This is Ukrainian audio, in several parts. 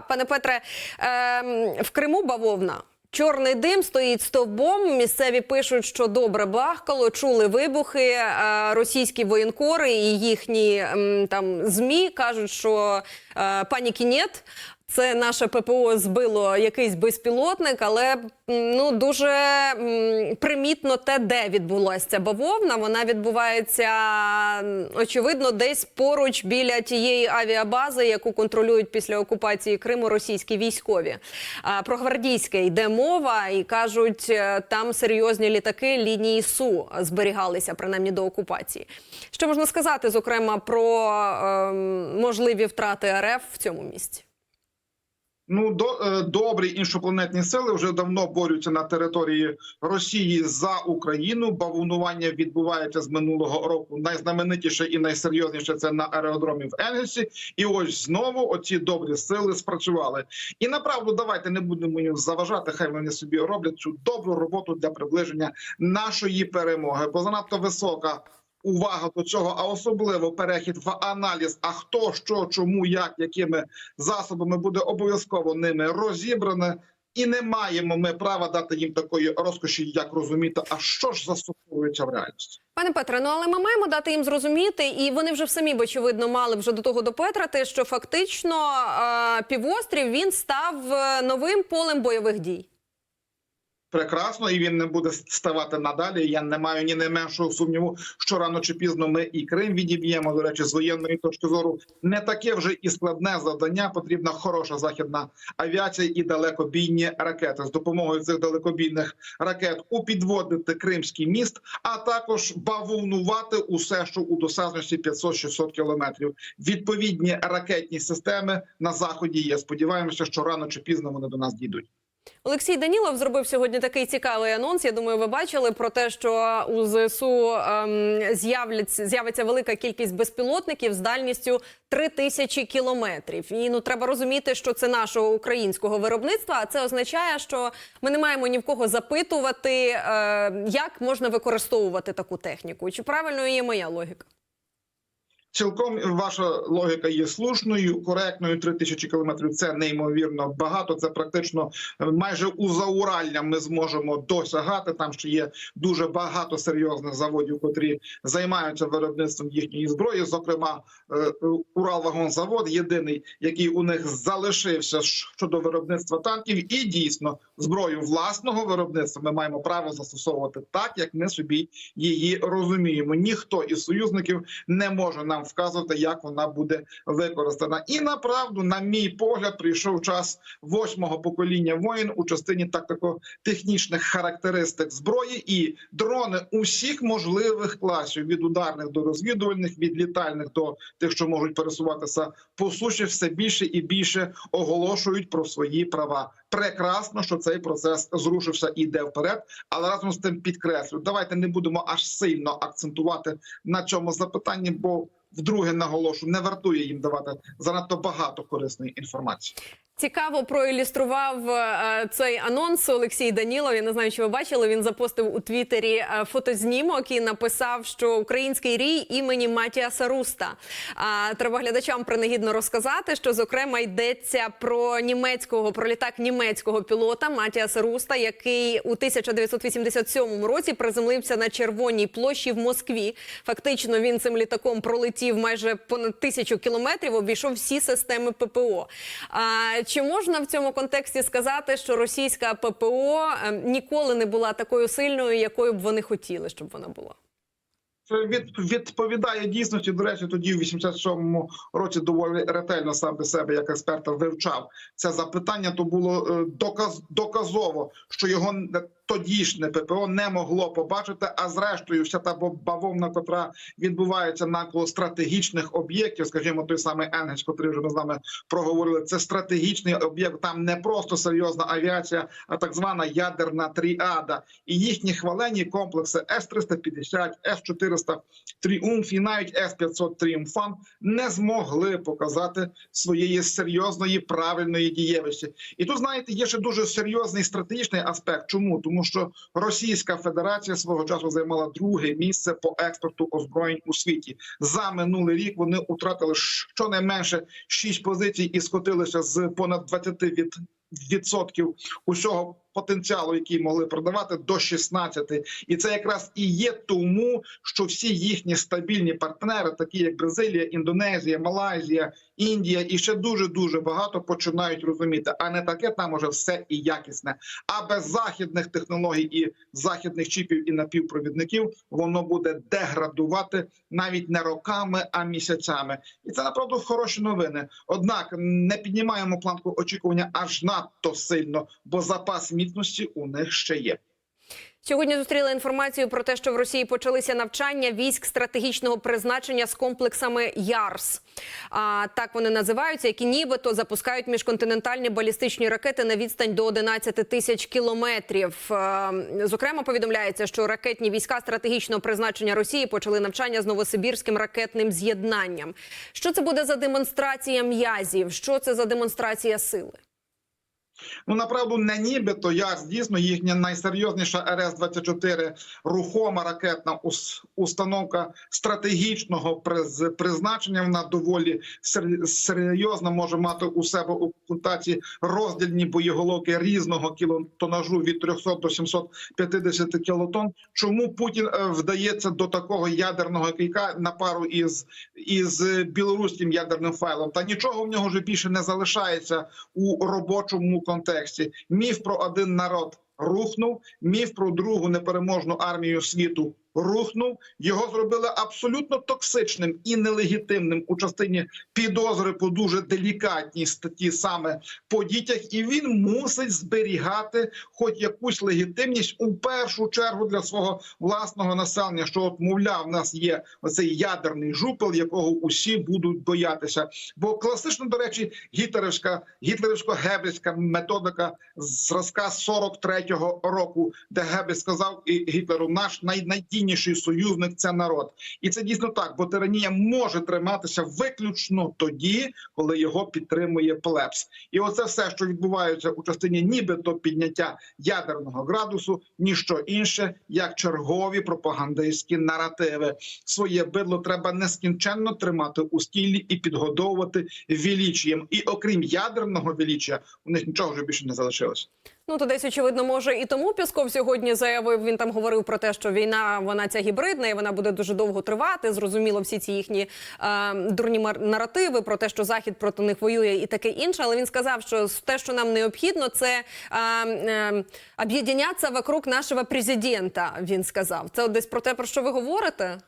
Пане Петре, ем, в Криму бавовна. Чорний дим стоїть стовбом. Місцеві пишуть, що добре бахкало, чули вибухи. Е, Російські воєнкори і їхні ем, там змі кажуть, що е, паніки нет. Це наше ППО збило якийсь безпілотник, але ну дуже примітно те, де відбулася бавовна. Вона відбувається очевидно десь поруч біля тієї авіабази, яку контролюють після окупації Криму російські військові. А, Про гвардійське йде мова, і кажуть, е, там серйозні літаки лінії СУ зберігалися принаймні до окупації. Що можна сказати, зокрема, про ем, можливі втрати РФ в цьому місці? Ну до е, добрі іншопланетні сили вже давно борються на території Росії за Україну. Бавовнування відбувається з минулого року. Найзнаменитіше і найсерйозніше це на аеродромі в Енгельсі. І ось знову оці добрі сили спрацювали. І направду давайте не будемо їм заважати. Хай вони собі роблять цю добру роботу для приближення нашої перемоги, бо занадто висока. Увага до цього, а особливо перехід в аналіз. А хто що, чому, як, якими засобами буде обов'язково ними розібране, і не маємо ми права дати їм такої розкоші, як розуміти, а що ж застосовується в реальності. Пане Петре, ну але ми маємо дати їм зрозуміти, і вони вже самі б, очевидно мали вже до того допетрати, що фактично півострів він став е, новим полем бойових дій. Прекрасно, і він не буде ставати надалі. Я не маю ні найменшого сумніву, що рано чи пізно ми і Крим відіб'ємо. До речі, з воєнної точки зору не таке вже і складне завдання. Потрібна хороша західна авіація і далекобійні ракети з допомогою цих далекобійних ракет упідводити Кримський міст, а також бавовнувати усе, що у досяжності 500-600 кілометрів. Відповідні ракетні системи на заході є. Сподіваємося, що рано чи пізно вони до нас дійдуть. Олексій Данілов зробив сьогодні такий цікавий анонс. Я думаю, ви бачили про те, що у ЗСУ ем, з'явиться велика кількість безпілотників з дальністю 3 тисячі кілометрів. І ну треба розуміти, що це нашого українського виробництва. А це означає, що ми не маємо ні в кого запитувати, е, як можна використовувати таку техніку. Чи правильно є моя логіка? Цілком ваша логіка є слушною, коректною. Три тисячі кілометрів це неймовірно багато. Це практично е, майже у зауралля ми зможемо досягати. Там ще є дуже багато серйозних заводів, котрі займаються виробництвом їхньої зброї. Зокрема, е, Уралвагонзавод єдиний, який у них залишився щодо виробництва танків, і дійсно зброю власного виробництва ми маємо право застосовувати так, як ми собі її розуміємо. Ніхто із союзників не може нам вказувати, як вона буде використана. І направду, на мій погляд, прийшов час восьмого покоління воїн у частині тактико-технічних характеристик зброї і дрони усіх можливих класів від ударних до розвідувальних, від літальних до тих, що можуть пересуватися по суші, все більше і більше оголошують про свої права. Прекрасно, що цей процес зрушився і йде вперед, але разом з тим підкреслю, давайте не будемо аж сильно акцентувати на цьому запитанні, бо вдруге наголошу, не вартує їм давати занадто багато корисної інформації. Цікаво проілюстрував е, цей анонс Олексій Данілов. Я не знаю, чи ви бачили. Він запостив у Твіттері е, фотознімок і написав, що український рій імені Матіаса Руста. Треба глядачам принагідно розказати, що зокрема йдеться про німецького про літак німецького пілота Матіаса Руста, який у 1987 році приземлився на червоній площі в Москві. Фактично він цим літаком пролетів майже понад тисячу кілометрів, обійшов всі системи ППО. Чи можна в цьому контексті сказати, що російська ППО ем, ніколи не була такою сильною, якою б вони хотіли, щоб вона була? Від, відповідає дійсності. До речі, тоді в 87-му році доволі ретельно сам до себе як експерта вивчав це запитання. То було е, доказ доказово, що його тодішнє ППО не могло побачити. А зрештою, вся та бавовна, котра відбувається навколо стратегічних об'єктів, скажімо, той самий Енгельс, котрий вже ми з вами проговорили. Це стратегічний об'єкт. Там не просто серйозна авіація, а так звана ядерна тріада. І їхні хвалені комплекси С 350 С 400 С-400 Тріумф і навіть С-500 Тріумфан не змогли показати своєї серйозної правильної дієвості. І тут знаєте, є ще дуже серйозний стратегічний аспект. Чому тому, що Російська Федерація свого часу займала друге місце по експорту озброєнь у світі. За минулий рік вони втратили щонайменше 6 позицій і скотилися з понад 20 від відсотків усього потенціалу, який могли продавати, до 16. І це якраз і є тому, що всі їхні стабільні партнери, такі як Бразилія, Індонезія, Малайзія, Індія, і ще дуже дуже багато починають розуміти, а не таке там уже все і якісне. А без західних технологій і західних чіпів і напівпровідників воно буде деградувати навіть не роками, а місяцями. І це направду хороші новини. Однак не піднімаємо планку очікування аж надто сильно, бо запас міцності у них ще є. Сьогодні зустріли інформацію про те, що в Росії почалися навчання військ стратегічного призначення з комплексами ЯРС. А так вони називаються, які нібито запускають міжконтинентальні балістичні ракети на відстань до 11 тисяч кілометрів. Зокрема, повідомляється, що ракетні війська стратегічного призначення Росії почали навчання з новосибірським ракетним з'єднанням. Що це буде за демонстрація м'язів? Що це за демонстрація сили? Ну направду не нібито я дійсно їхня найсерйозніша РС-24 рухома ракетна установка стратегічного приз- призначення. Вона доволі сер- серйозно може мати у себе у комплектації роздільні боєголовки різного кілотонажу від 300 до 750 кілотон. Чому Путін е, вдається до такого ядерного кийка на пару із, із білоруським ядерним файлом? Та нічого в нього вже більше не залишається у робочому контексті. Міф про один народ рухнув. Міф про другу непереможну армію світу рухнув. Його зробили абсолютно токсичним і нелегітимним у частині підозри по дуже делікатній статті саме по дітях, і він мусить зберігати хоч якусь легітимність у першу чергу для свого власного населення. Що от мовляв, в нас є оцей ядерний жупел, якого усі будуть боятися. Бо класично, до речі, гітлерівська гітлерівсько-гебельська методика зразка 43-го року, де Геббельс сказав і Гітлеру, наш най- найдійніший союзник це народ, і це дійсно так, бо тиранія може триматися виключно тоді, коли його підтримує плебс. І оце все, що відбувається у частині нібито підняття ядерного градусу, ніщо інше, як чергові пропагандистські наративи. Своє бидло треба нескінченно тримати у стілі і підгодовувати величієм. І окрім ядерного величія, у них нічого вже більше не залишилось. Ну то десь очевидно, може і тому Пісков сьогодні заявив. Він там говорив про те, що війна вона ця гібридна і вона буде дуже довго тривати. Зрозуміло, всі ці їхні е, дурні наративи про те, що захід проти них воює і таке інше. Але він сказав, що те, що нам необхідно, це е, е, об'єднятися вокруг нашого президента. Він сказав. Це десь про те, про що ви говорите.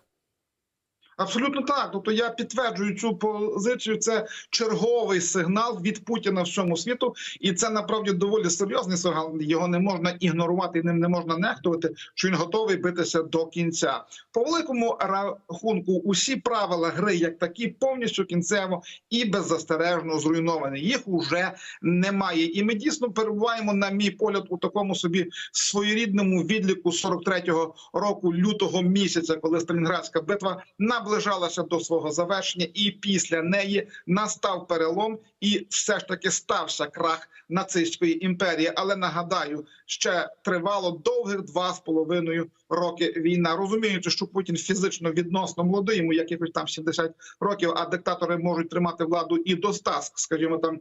Абсолютно так. Тобто я підтверджую цю позицію. Це черговий сигнал від Путіна всьому світу, і це направді доволі серйозний сигнал. Його не можна ігнорувати, ним не можна нехтувати. Що він готовий битися до кінця. По великому рахунку, усі правила гри, як такі, повністю кінцево і беззастережно зруйновані. Їх уже немає. І ми дійсно перебуваємо, на мій погляд, у такому собі своєрідному відліку 43-го року лютого місяця, коли Сталінградська битва наближалася до свого завершення, і після неї настав перелом, і все ж таки стався крах нацистської імперії. Але нагадаю, ще тривало довгих два з половиною роки війна. Розуміючи, що Путін фізично відносно молодий, йому якихось там 70 років, а диктатори можуть тримати владу і до 100, скажімо, там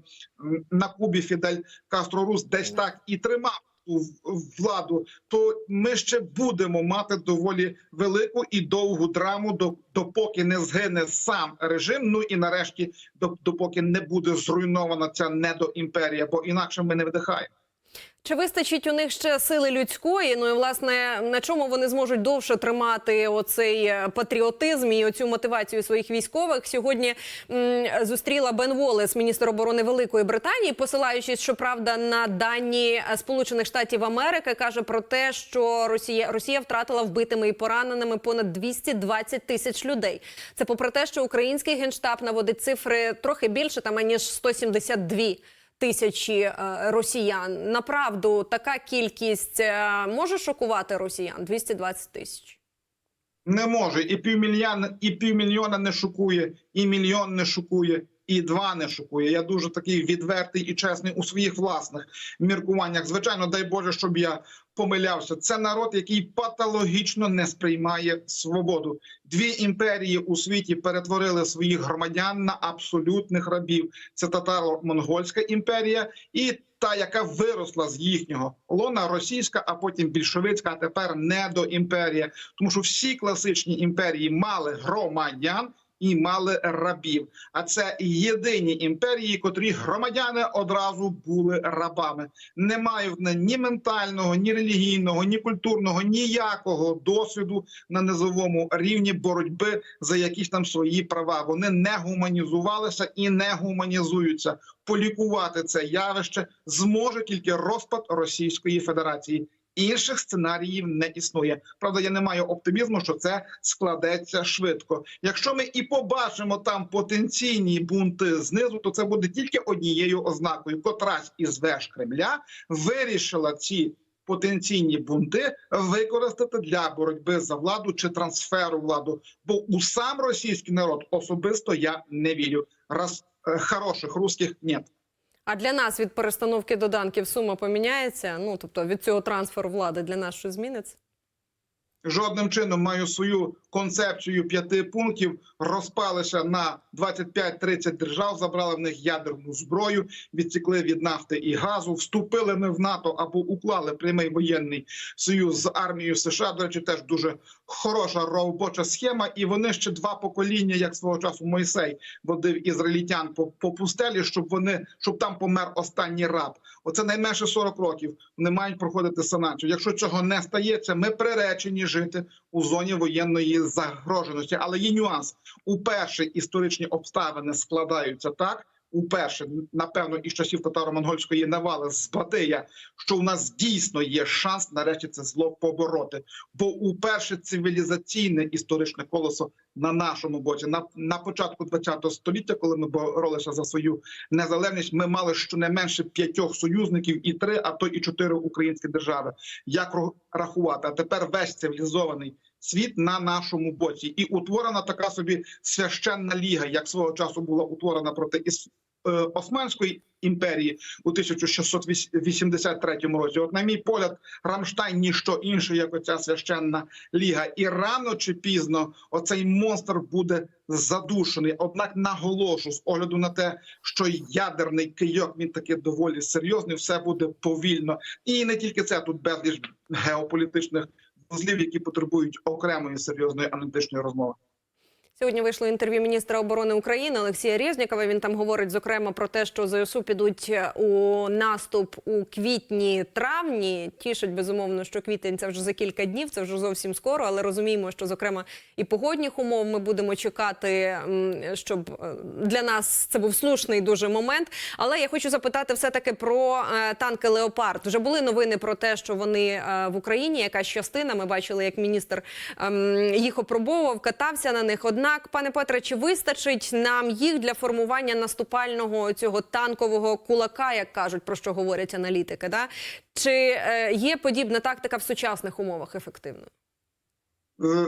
на Кубі Фідель Кастро Рус десь так і тримав. Владу, то ми ще будемо мати доволі велику і довгу драму, до- допоки не згине сам режим. Ну і нарешті, доп- допоки не буде зруйнована ця недоімперія, бо інакше ми не видихаємо. Чи вистачить у них ще сили людської? Ну і власне на чому вони зможуть довше тримати оцей е, патріотизм і оцю мотивацію своїх військових? Сьогодні м, зустріла Бен Волес, міністр оборони Великої Британії, посилаючись, щоправда, на дані е, Сполучених Штатів Америки, каже про те, що Росія Росія втратила вбитими і пораненими понад 220 тисяч людей. Це попри те, що український генштаб наводить цифри трохи більше, там аніж 172 тисячі е, росіян. Направду така кількість е, може шокувати росіян 220 тисяч. Не може і півмільйона, і півмільйона не шокує, і мільйон не шокує, і два не шокує. Я дуже такий відвертий і чесний у своїх власних міркуваннях. Звичайно, дай Боже, щоб я помилявся. Це народ, який патологічно не сприймає свободу. Дві імперії у світі перетворили своїх громадян на абсолютних рабів. Це татаро-монгольська імперія і та, яка виросла з їхнього лона російська, а потім більшовицька, а тепер недоімперія. Тому що всі класичні імперії мали громадян. І мали рабів, а це єдині імперії, котрі громадяни одразу були рабами. Не мають ні ментального, ні релігійного, ні культурного, ніякого досвіду на низовому рівні боротьби за якісь там свої права. Вони не гуманізувалися і не гуманізуються. Полікувати це явище зможе тільки розпад Російської Федерації. Інших сценаріїв не існує. Правда, я не маю оптимізму, що це складеться швидко. Якщо ми і побачимо там потенційні бунти знизу, то це буде тільки однією ознакою. Котрась із веж Кремля вирішила ці потенційні бунти використати для боротьби за владу чи трансферу владу. Бо у сам російський народ особисто я не вірю. Раз е, хороших русських нет. А для нас від перестановки доданків сума поміняється. Ну тобто від цього трансферу влади для нас що зміниться? Жодним чином маю свою концепцію п'яти пунктів. Розпалися на 25-30 держав, забрали в них ядерну зброю, відсікли від нафти і газу. Вступили ми в НАТО або уклали прямий воєнний союз з армією США. До речі, теж дуже хороша робоча схема. І вони ще два покоління, як свого часу Мойсей водив ізраїльтян по, по пустелі, щоб вони щоб там помер останній раб. Оце найменше 40 років. Вони мають проходити санацію. Якщо цього не стається, ми приречені жити у зоні воєнної загроженості. Але є нюанс. Уперше історичні обставини складаються так. Уперше, напевно, із часів татаро-монгольської навали з Батия, що у нас дійсно є шанс нарешті це зло побороти. Бо уперше цивілізаційне історичне колесо на нашому боці на, на початку ХХ століття, коли ми боролися за свою незалежність, ми мали щонайменше п'ятьох союзників і три, а то і чотири українські держави. Як рахувати? А тепер весь цивілізований світ на нашому боці, і утворена така собі священна ліга, як свого часу була утворена проти е, Османської імперії у 1683 році. От, на мій погляд, Рамштайн ніщо інше, як оця священна ліга, і рано чи пізно оцей монстр буде задушений. Однак наголошу з огляду на те, що ядерний кийок він таки доволі серйозний, все буде повільно, і не тільки це тут безліч геополітичних вузлів, які потребують окремої серйозної аналітичної розмови. Сьогодні вийшло інтерв'ю міністра оборони України Олексія Резнікова. Він там говорить зокрема про те, що ЗСУ підуть у наступ у квітні-травні. Тішить безумовно, що квітень це вже за кілька днів, це вже зовсім скоро. Але розуміємо, що зокрема і погодних умов ми будемо чекати, щоб е, для нас це був слушний дуже момент. Але я хочу запитати все таки про е, танки Леопард. Вже були новини про те, що вони е, в Україні. Якась частина. Ми бачили, як міністр ем, їх опробовував, катався на них. Однак, пане Петре, чи вистачить нам їх для формування наступального цього танкового кулака, як кажуть, про що говорять аналітики? Да? Чи е, є подібна тактика в сучасних умовах ефективною? Е,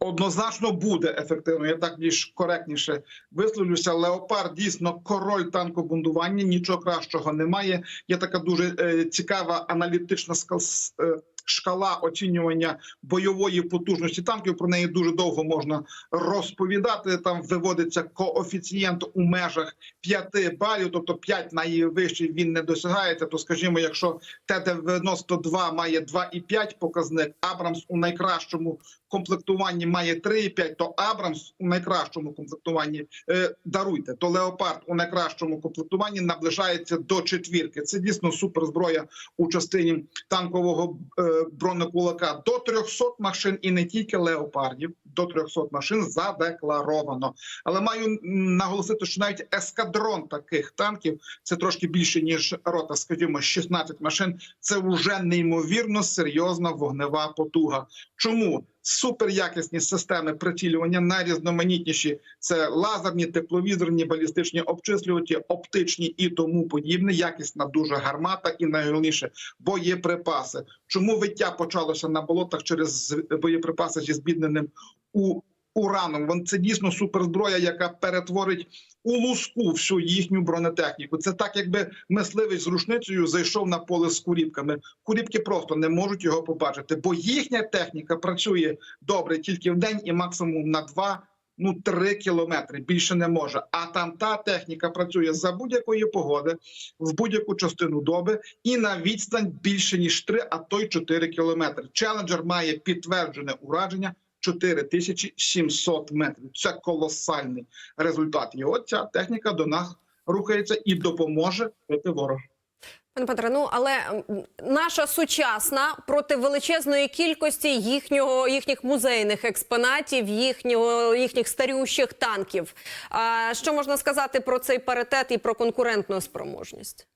однозначно буде ефективно. Я так більш коректніше висловлюся. Леопард дійсно король танкобундування. Нічого кращого немає. Є така дуже е, цікава аналітична шкала оцінювання бойової потужності танків. Про неї дуже довго можна розповідати. Там виводиться коефіцієнт у межах 5 балів, тобто 5 найвищий він не досягається. То скажімо, якщо Т-92 має 2,5 показник, Абрамс у найкращому комплектуванні має 3,5, то Абрамс у найкращому комплектуванні е, даруйте, то Леопард у найкращому комплектуванні наближається до четвірки. Це дійсно суперзброя у частині танкового е, бронекулака до 300 машин і не тільки леопардів. До 300 машин задекларовано, але маю наголосити, що навіть ескадрон таких танків це трошки більше ніж рота, скажімо, 16 машин. Це вже неймовірно серйозна вогнева потуга. Чому суперякісні системи прицілювання, найрізноманітніші це лазерні, тепловізорні, балістичні обчислювачі, оптичні і тому подібне. Якісна дуже гармата, і найголовніше боєприпаси. Чому виття почалося на болотах через боєприпаси зі збідненим у ураном? Вон це дійсно суперзброя, яка перетворить у луску всю їхню бронетехніку. Це так, якби мисливець з рушницею зайшов на поле з куріпками. Куріпки просто не можуть його побачити, бо їхня техніка працює добре тільки в день і максимум на два. Ну, три кілометри більше не може. А там та техніка працює за будь-якої погоди в будь-яку частину доби і на відстань більше ніж три, а то й чотири кілометри. Челенджер має підтверджене ураження 4700 метрів. Це колосальний результат. І от ця техніка до нас рухається і допоможе бити ворога. Пане Петре, ну але наша сучасна проти величезної кількості їхнього їхніх музейних експонатів, їхнього їхніх старющих танків. А що можна сказати про цей паритет і про конкурентну спроможність?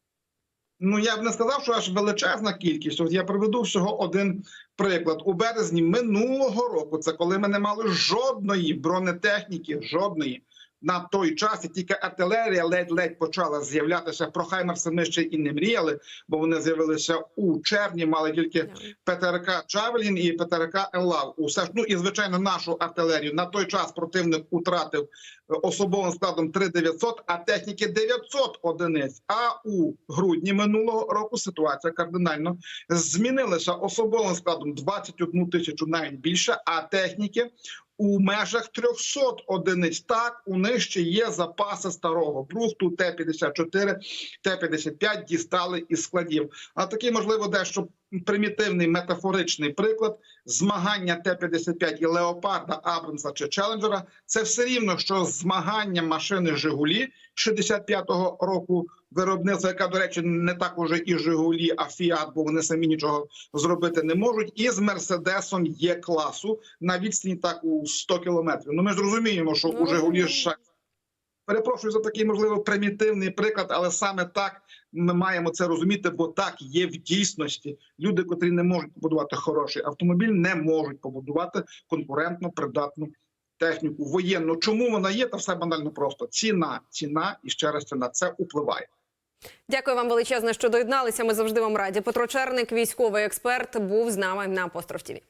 Ну я б не сказав, що аж величезна кількість. От я приведу всього один приклад. У березні минулого року, це коли ми не мали жодної бронетехніки, жодної. На той час і тільки артилерія ледь-ледь почала з'являтися. Про Хаймерси ми ще і не мріяли, бо вони з'явилися у червні. Мали тільки ПТРК Джавелін і ПТРК Еллав. Усе ж ну і звичайно нашу артилерію на той час противник утратив е, особовим складом 3900, а техніки 900 одиниць. А у грудні минулого року ситуація кардинально змінилася особовим складом 21 тисячу навіть більше, а техніки. У межах 300 одиниць так у них ще є запаси старого брухту Т-54, Т-55 дістали із складів. А такий, можливо, дещо примітивний метафоричний приклад змагання Т-55 і Леопарда, Абрамса чи Челенджера це все рівно, що змагання машини Жигулі 65-го року виробництва, яка, до речі, не так уже і Жигулі, а Фіат, бо вони самі нічого зробити не можуть. І з Мерседесом є класу на відстані так у 100 кілометрів. Ну ми ж розуміємо, що у Жигулі ж Перепрошую за такий можливо примітивний приклад, але саме так ми маємо це розуміти, бо так є в дійсності. Люди, котрі не можуть побудувати хороший автомобіль, не можуть побудувати конкурентно придатну техніку воєнну. Чому вона є? Та все банально просто ціна, ціна і ще раз ціна. Це впливає. Дякую вам величезне, що доєдналися. Ми завжди вам раді. Петро Черник, військовий експерт, був з нами на Апостроф ТІВІ.